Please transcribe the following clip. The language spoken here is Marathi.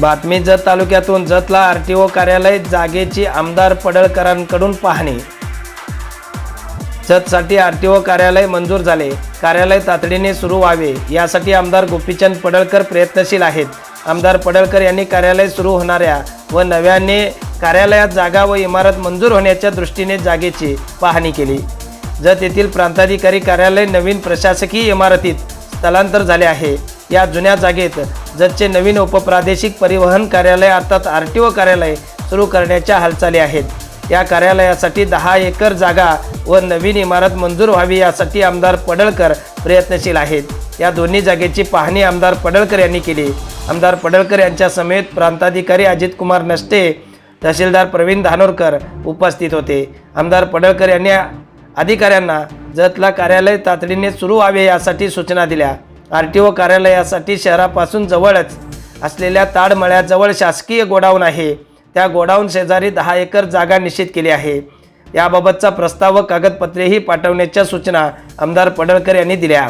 बातमी जत तालुक्यातून जतला आर टी ओ कार्यालय जागेची आमदार पडळकरांकडून पाहणी. जतसाठी आर टी ओ कार्यालय मंजूर झाले. कार्यालय तातडीने सुरू व्हावे यासाठी आमदार गोपीचंद पडळकर प्रयत्नशील आहेत. आमदार पडळकर यांनी कार्यालय सुरू होणाऱ्या व नव्याने कार्यालयात जागा व इमारत मंजूर होण्याच्या दृष्टीने जागेची पाहणी केली. जत येथील प्रांताधिकारी कार्यालय नवीन प्रशासकीय इमारतीत स्थलांतर झाले आहे. या जुन्या जागेत जतचे नवीन उपप्रादेशिक परिवहन कार्यालय अर्थात आर टी ओ कार्यालय सुरू करण्याच्या हालचाली आहेत. या कार्यालयासाठी दहा एकर जागा व नवीन इमारत मंजूर व्हावी यासाठी आमदार पडळकर प्रयत्नशील आहेत. या दोन्ही जागेची पाहणी आमदार पडळकर यांनी केली. आमदार पडळकर यांच्या समेत प्रांताधिकारी अजितकुमार नष्टे तहसीलदार प्रवीण धानोरकर उपस्थित होते. आमदार पडळकर यांनी अधिकाऱ्यांना जतला कार्यालय तातडीने सुरू व्हावे यासाठी सूचना दिल्या. आर टी ओ कार्यालयासाठी शहरापासून जवळच असलेल्या ताडमळ्याजवळ शासकीय गोडाऊन आहे. त्या गोडाऊन शेजारी दहा एकर जागा निश्चित केली आहे. याबाबतचा प्रस्ताव व कागदपत्रेही पाठवण्याच्या सूचना आमदार पडळकर यांनी दिल्या.